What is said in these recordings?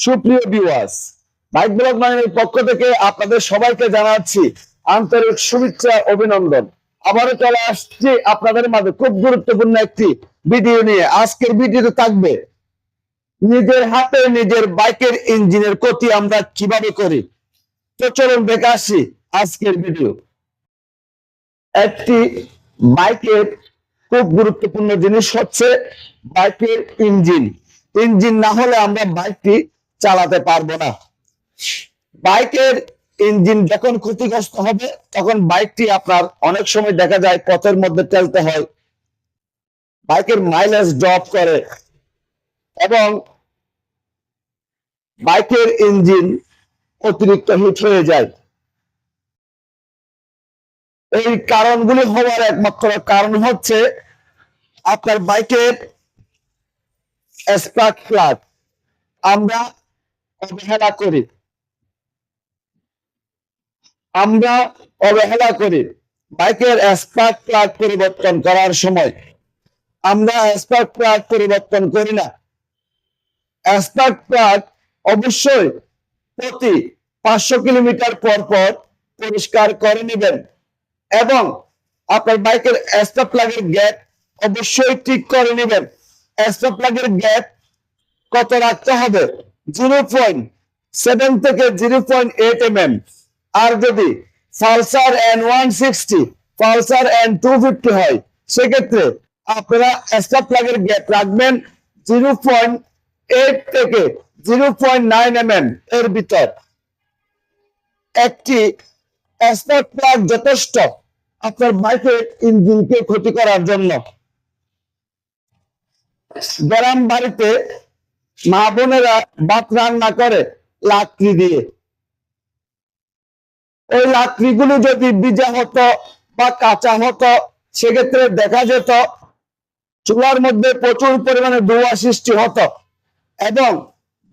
সুপ্রিয় viewers bike blog মানের পক্ষ থেকে আপনাদের সবাইকে জানাচ্ছি আন্তরিক শুভেচ্ছা, অভিনন্দন। আবারও চলে আসছি আপনাদের মাঝে খুব গুরুত্বপূর্ণ একটি ভিডিও নিয়ে। আজকের ভিডিওতে থাকবে, নিজের হাতে নিজের বাইকের ইঞ্জিনের ক্ষতি আমরা কীভাবে করি? তো চলুন দেখে আসি আজকের ভিডিও একটি বাইকের খুব গুরুত্বপূর্ণ জিনিস হচ্ছে বাইকের ইঞ্জিন। ইঞ্জিন না হলে আমরা বাইকটি চালাতে পারব না। বাইকের ইঞ্জিন যখন ক্ষতিগ্রস্ত হবে, তখন বাইকটি আপনার অনেক সময় দেখা যায় পথের মধ্যে চলতে হয়। বাইকের মাইলেজ ড্রপ করে এবং বাইকের ইঞ্জিন অতিরিক্ত হিট হয়ে যায়। এই কারণগুলি হওয়ার একমাত্র কারণ হচ্ছে আপনার বাইকের স্পার্ক প্লাগ আমরা অবহেলা করি। আমরা অবহেলা করি। বাইকের স্পার্ক প্লাগ পরিবর্তন করার সময় আমরা স্পার্ক প্লাগ পরিবর্তন করি না। স্পার্ক প্লাগ অবশ্যই প্রতি পাঁচশো কিলোমিটার পর পর পরিষ্কার করে নেবেন এবং আপনার বাইকের স্পার্ক প্লাগের গ্যাপ অবশ্যই ঠিক করে নেবেন। স্পার্ক প্লাগের গ্যাপ কত রাখতে হবে? জিরো পয়েন্ট সেভেন থেকে zero point eight M M আর যদি Pulsar N one sixty, Pulsar N two fifty হয়, সেক্ষেত্রে আপনারা স্টার প্লাগের গ্যাপ রাখবেন জিরো পয়েন্ট এইট থেকে zero point nine M M এর ভিতর। একটি স্টার প্লাগ যথেষ্ট আপনার বাইকের ইঞ্জিনকে ক্ষতি করার জন্য। গ্রাম বাড়িতে মা বোনেরা ভাত রান্না করে লাকড়ি দিয়ে। ওই লাকড়িগুলো যদি ভিজা হতো বা কাঁচা হতো, সেক্ষেত্রে দেখা যেত চুলার মধ্যে প্রচুর পরিমাণে ধোঁয়া সৃষ্টি হতো এবং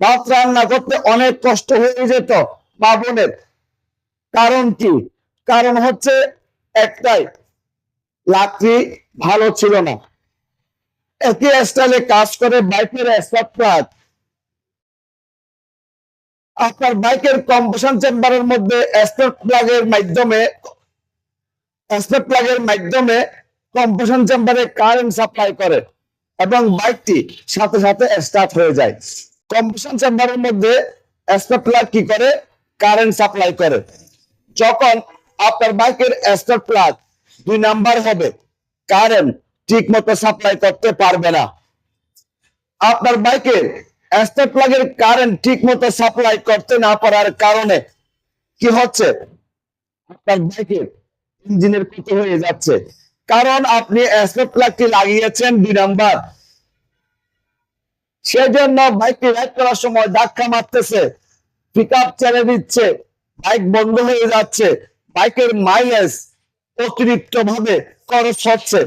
ভাত রান্না করতে অনেক কষ্ট হয়ে যেত মা বোনের। কারণ কি? কারণ হচ্ছে একটাই, লাকড়ি ভালো ছিল না। একই স্টাইলে কাজ করে বাইকের প্লাগ আপনার বাইকের কম্প্রেশন চেম্বারের মধ্যে স্পার্ক প্লাগের মাধ্যমে স্পার্ক প্লাগের মাধ্যমে কম্প্রেশন চেম্বারে কারেন্ট সাপ্লাই করে এবং বাইকটি সাথে সাথে স্টার্ট হয়ে যায়। কম্প্রেশন চেম্বারের মধ্যে স্পার্ক প্লাগ কি করে? কারেন্ট সাপ্লাই করে। যখন আপনার বাইকের স্পার্ক প্লাগ দুই নাম্বার হবে কারেন্ট ঠিক মতো সাপ্লাই করতে পারবে না। আপনার বাইকের স্টার্ট প্লাগের কারেন্ট ঠিক মতো সাপ্লাই করতে না পারার কারণে কি হচ্ছে? আপনার বাইকের ইঞ্জিনের ক্ষতি হয়ে যাচ্ছে। কারণ আপনি প্লাগটি লাগিয়েছেন দুই নাম্বার। সেজন্য বাইকটি রাইড করার সময় ধাক্কা মারতেছে। পিক আপ ছেড়ে দিচ্ছে। বাইক বন্ধ হয়ে যাচ্ছে। বাইকের মাইলেজ অতিরিক্ত ভাবে খরচ হচ্ছে।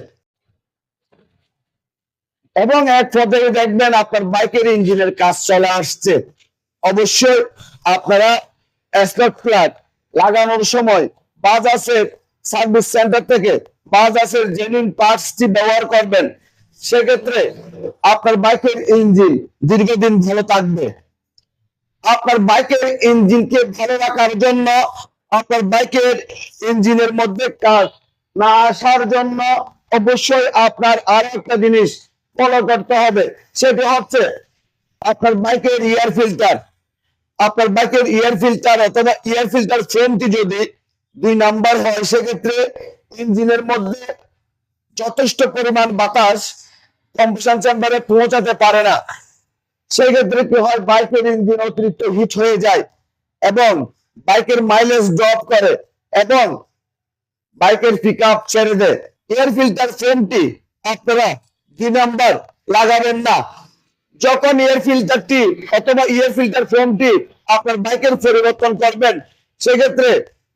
এবং এক পর্যায়ে দেখবেন আপনার বাইকের ইঞ্জিনের কাজ চলে আসছে। অবশ্যই আপনারা স্পার্ক প্লাগ লাগানোর সময় বাজাজের সার্ভিস সেন্টার থেকে বাজাজের জেনুইন পার্টসটি ব্যবহার করবেন। সেক্ষেত্রে আপনার বাইকের ইঞ্জিন দীর্ঘদিন ভালো থাকবে। আপনার বাইকের ইঞ্জিনকে ভালো রাখার জন্য, আপনার বাইকের ইঞ্জিনের মধ্যে কাজ না আসার জন্য অবশ্যই আপনার আর একটা জিনিস ফলো করতে হবে। সেটি হচ্ছে আপনার বাইকের ইয়ার ফিল্টার আপনার বাইকের ইয়ার ফিল্টার অথবা ইয়ার ফিল্টার ফ্রেমটি যদি দুই নাম্বার হয়, সেক্ষেত্রে ইঞ্জিনের মধ্যে যথেষ্ট পরিমাণ বাতাস কম্প্রেশন চেম্বারে পৌঁছাতে পারে না। সেই ক্ষেত্রে কি হয়? বাইকের ইঞ্জিন অতিরিক্ত হিট হয়ে যায় এবং বাইকের মাইলেজ ড্রপ করে এবং বাইকের পিক আপ ছেড়ে দেয়। এয়ার ফিল্টার ফ্রেমটি আপনারা দুই নাম্বার? লাগাবেন না। যখন এয়ার ফিল্টারটি অথবা এয়ার ফিল্টার ফ্রেমটি আপনার বাইকের পরিবর্তন করবেন, সেক্ষেত্রে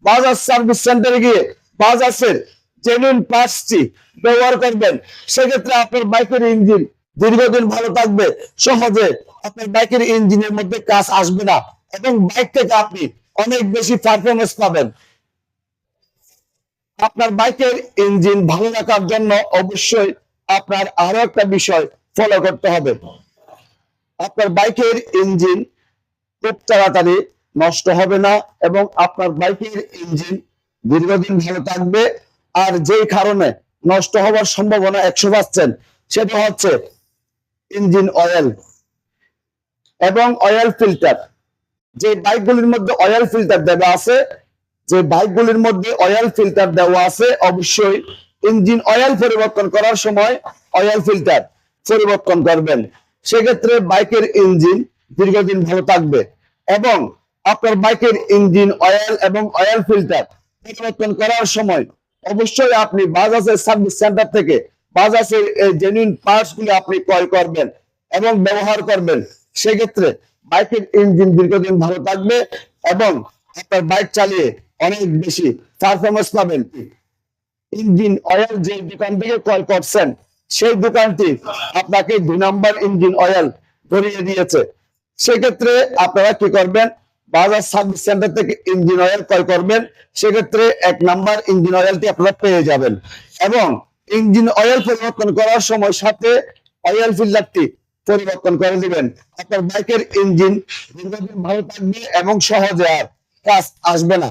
বাজাজ সার্ভিস সেন্টারে গিয়ে বাজাজের জেনুইন পার্টসটি ব্যবহার করবেন। সেক্ষেত্রে আপনার বাইকের ইঞ্জিন দীর্ঘদিন ভালো থাকবে। সহজে আপনার বাইকের ইঞ্জিনের মধ্যে কাজ আসবে না এবং বাইক থেকে আপনি অনেক বেশি পারফরমেন্স পাবেন। আপনার বাইকের ইঞ্জিন ভালো রাখার জন্য অবশ্যই আপনার আরও একটা বিষয় ফলো করতে হবে। আপনার বাইকের ইঞ্জিন খুব তাড়াতাড়ি নষ্ট হবে না এবং আপনার বাইকের ইঞ্জিন দীর্ঘদিন ভালো থাকবে আর যেই কারণে নষ্ট হওয়ার সম্ভাবনা একশো পার্সেন্ট সেটা হচ্ছে ইঞ্জিন অয়েল এবং অয়েল ফিল্টার যে বাইকগুলির মধ্যে অয়েল ফিল্টার দেওয়া আছে, যে বাইকগুলির মধ্যে অয়েল ফিল্টার দেওয়া আছে, অবশ্যই ইঞ্জিন অয়েল পরিবর্তন করার সময় অয়েল ফিল্টার পরিবর্তন করবেন। সেক্ষেত্রে বাইকের ইঞ্জিন দীর্ঘদিন ভালো থাকবে এবং আপনার বাইকের ইঞ্জিন অয়েল এবং অয়েল ফিল্টার পরিবর্তন করার সময় অবশ্যই আপনি বাজাজের সার্ভিস সেন্টার থেকে বাজাজের জেনুইন পার্টস গুলি আপনি ক্রয় করবেন এবং ব্যবহার করবেন। সেক্ষেত্রে বাইকের ইঞ্জিন দীর্ঘদিন ভালো থাকবে এবং আপনার বাইক চালিয়ে অনেক বেশি পারফরমেন্স পাবেন। ইঞ্জিন অয়েল যে দোকান থেকে ক্রয় করছেন, সেই দোকানটি আপনাকে দুই নাম্বার ইঞ্জিন অয়েল ধরিয়ে দিয়েছে। সেক্ষেত্রে আপনারা কি করবেন? বাজাজ সার্ভিস সেন্টার থেকে ইঞ্জিন অয়েল ক্রয় করবেন। সেক্ষেত্রে এক নাম্বার ইঞ্জিন অয়েলটি আপনারা পেয়ে যাবেন। এবং ইঞ্জিন অয়েল পরিবর্তন করার সময় সাথে অয়েল ফিল্টারটি পরিবর্তন করে দিবেন। আপনার বাইকের ইঞ্জিন দীর্ঘদিন ভালো থাকবে এবং সহজে আর কাজ আসবে না।